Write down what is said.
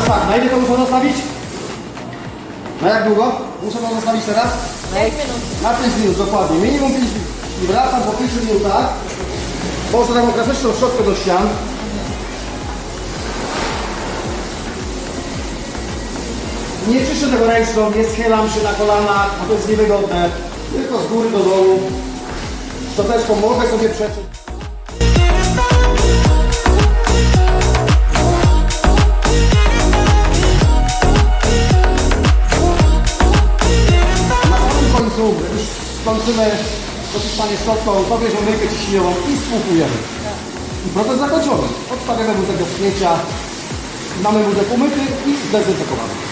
teraz tak, na ile to muszę zostawić? Na jak długo? Muszę to zostawić teraz? Na 5 minut. Na 5 minut, dokładnie. Minimum 5 minut. I wracam po 5 minutach. Położę taką klasyczną szczotkę do ścian. Nie czyszczę tego ręczną, nie schylam się na kolanach, bo to jest niewygodne. Tylko z góry do dołu. Szczoteczką mogę sobie przeczyć. Już skończymy doczyszczanie szczotką, to bierzemy myjkę ciśnieniową i spłukujemy. I proces zakończony. Odstawiamy wózek do śmiecia, mamy wózek umyty i zdezynfekowany.